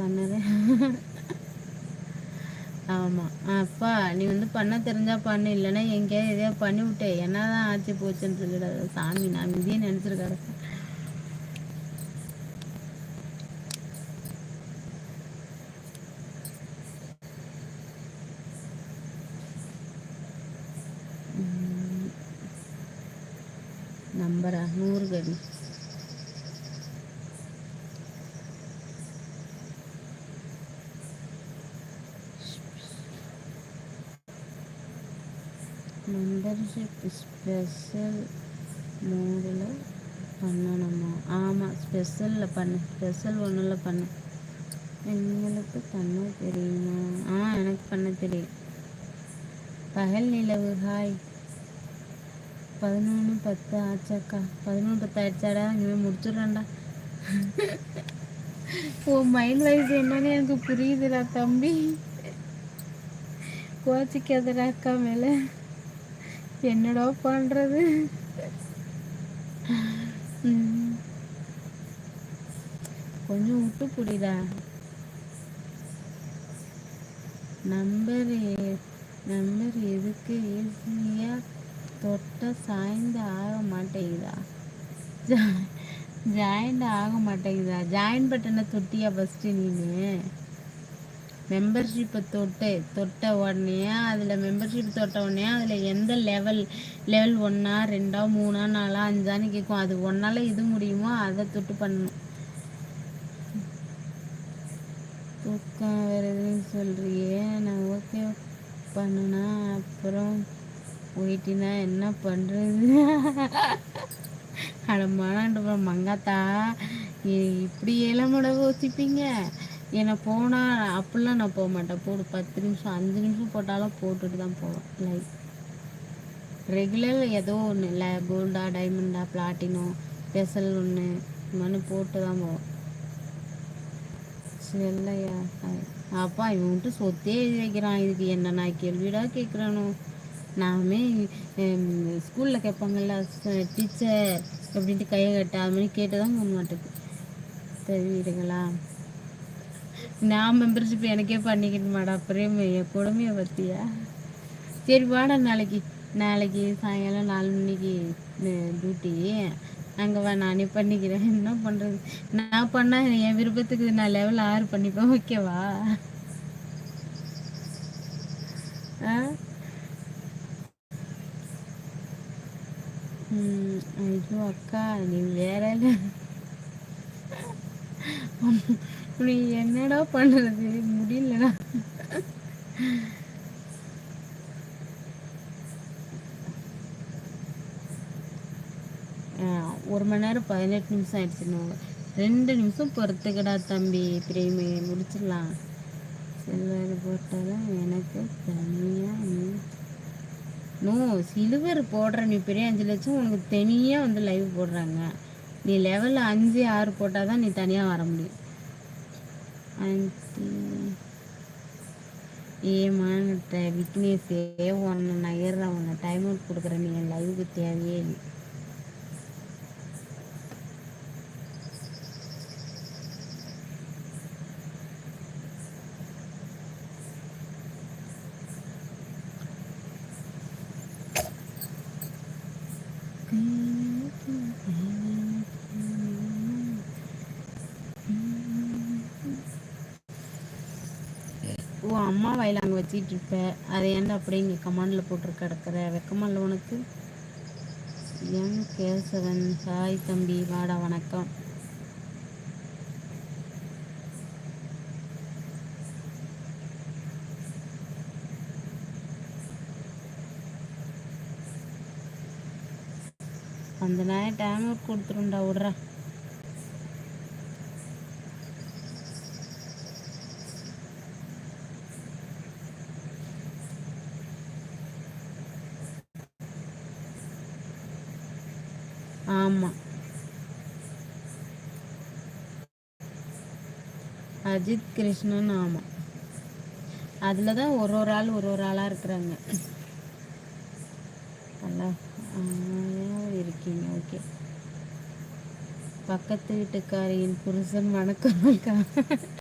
பண்ணுறேன் ஆமாம் அப்பா நீ வந்து பண்ண தெரிஞ்சா பண்ணு இல்லைன்னா எங்கேயாவது எதையோ பண்ணி விட்டே என்னதான் ஆச்சு போச்சுன்னு சொல்லிட. சாமி நான் இதையே நினச்சிருக்காரு. நம்பரா நூறு கடி மெம்பர்ஷிப் ஸ்பெஷல் மூடில் பண்ணணுமா? ஆமாம் ஸ்பெஷலில் பண்ணு. ஸ்பெஷல் ஒன்றில் பண்ணு. எங்களுக்கு பண்ண தெரியுமா? ஆ எனக்கு பண்ண தெரியும். பகல் நிலவு ஹாய் பதினொன்று பத்து ஆச்சாக்கா. பதினொன்று பத்து ஆயிடுச்சாடா? இனிமேல் முடிச்சிடறேன்டா ஓ மைண்ட் வைஸ் என்னன்னு எனக்கு புரியுதுடா தம்பி. கோச்சிக்காதடா அக்கா மேலே. என்னடா பண்ணுறது கொஞ்சம் விட்டு புடிதா நம்பர் நம்பர் எதுக்கு ஈஸியாக தொட்ட சாய்ந்து ஆக மாட்டேங்குதா? ஜாயிண்ட் ஆக மாட்டேங்குதா? ஜாயின் பட்டனை தொட்டியா ஃபஸ்ட்டு நீனு? மெம்பர்ஷிப்பை தொட்டு தொட்ட உடனே அதில் மெம்பர்ஷிப் தொட்ட உடனே அதில் எந்த லெவல் லெவல் ஒன்றா ரெண்டா மூணா நாலா அஞ்சான்னு கேட்கும் அது ஒன்றால் இது முடியுமோ அதை தொட்டு பண்ணணும். தூக்கம் வருதுன்னு சொல்கிறியே நான் ஓகே பண்ணுனா அப்புறம் போயிட்டினா என்ன பண்ணுறது அட மானாண்டு மங்காத்தா இப்படி ஏழமோட யோசிப்பீங்க? என்னை போனால் அப்படிலாம் நான் போக மாட்டேன். போடு பத்து நிமிஷம் அஞ்சு நிமிஷம் போட்டாலும் போட்டுட்டு தான் போவேன் லைக் ரெகுலர் ஏதோ ஒன்று இல்லை கோல்டா டைமண்டா பிளாட்டினோ ஸ்பெஷல் ஒன்று இந்த மாதிரி போட்டு தான் போவேன். இல்லையா? அப்பா இவன்ட்டு சொத்தே எழுதி வைக்கிறான். இதுக்கு என்ன நான் கேள்விடா கேட்குறானோ? நாமே ஸ்கூலில் கேட்பாங்கல்ல டீச்சர் அப்படின்ட்டு கையை கட்ட அது மாதிரி கேட்டு தான் போக மாட்டேங்குது தெரியுதுங்களா நான் மெம்பர்ஷிப் எனக்கே பண்ணிக்கணுமாடா அப்புறம் என் கொடுமையை பற்றியா சரி வாடா நாளைக்கு நாளைக்கு சாயங்காலம் நாலு மணிக்கு டியூட்டி அங்கே வா நானே பண்ணிக்கிறேன். என்ன பண்ணுறது நான் பண்ணால் என் விருப்பத்துக்கு நான் லெவல் ஆறு பண்ணிப்பேன் ஓகேவா ஐயோ அக்கா நீ வேற நீ என்னடா பண்ணுறது? முடியலடா. ஒரு மணி நேரம் பதினெட்டு நிமிஷம் ஆயிடுச்சுன்னு ரெண்டு நிமிஷம் பொறுத்துக்கடா தம்பி. பிரேமி முடிச்சிடலாம். சில்வர் போட்டாலும் எனக்கு தனியாக நோ. சில்வர் போடுற நீ பெரிய அஞ்சு லட்சம் உனக்கு தனியாக வந்து லைவ் போடுறாங்க. நீ லெவலில் அஞ்சு ஆறு போட்டால் தான் நீ தனியாக வர முடியும். ஏமான்ட்ட விக்னேஷே ஒன்று நகர்றேன் உன்னை டைம் அவுட் கொடுக்குறேன் நீ என் லைவுக்கு தேவையே இல்லை. ஓ அம்மா வாயில் அங்கே வச்சிட்டு இருப்ப அதை ஏன்டா அப்படியே இங்கே கமாண்டில் போட்டு கிடக்கிற வெக்கமல்ல உனக்கு? எம் கேசவன் சாய் தம்பி. வாடா வணக்கம். அந்த நேரம் டைம் கொடுத்துருண்டா விட்றா. ஆமாம் அஜித் கிருஷ்ணன் ஆமாம் அதில் தான் ஒரு ஒரு ஆள் ஒரு ஒரு ஆளாக இருக்கிறாங்க. நல்லா இருக்கீங்க? ஓகே. பக்கத்து வீட்டுக்காரியின் புருஷன் வணக்கம்.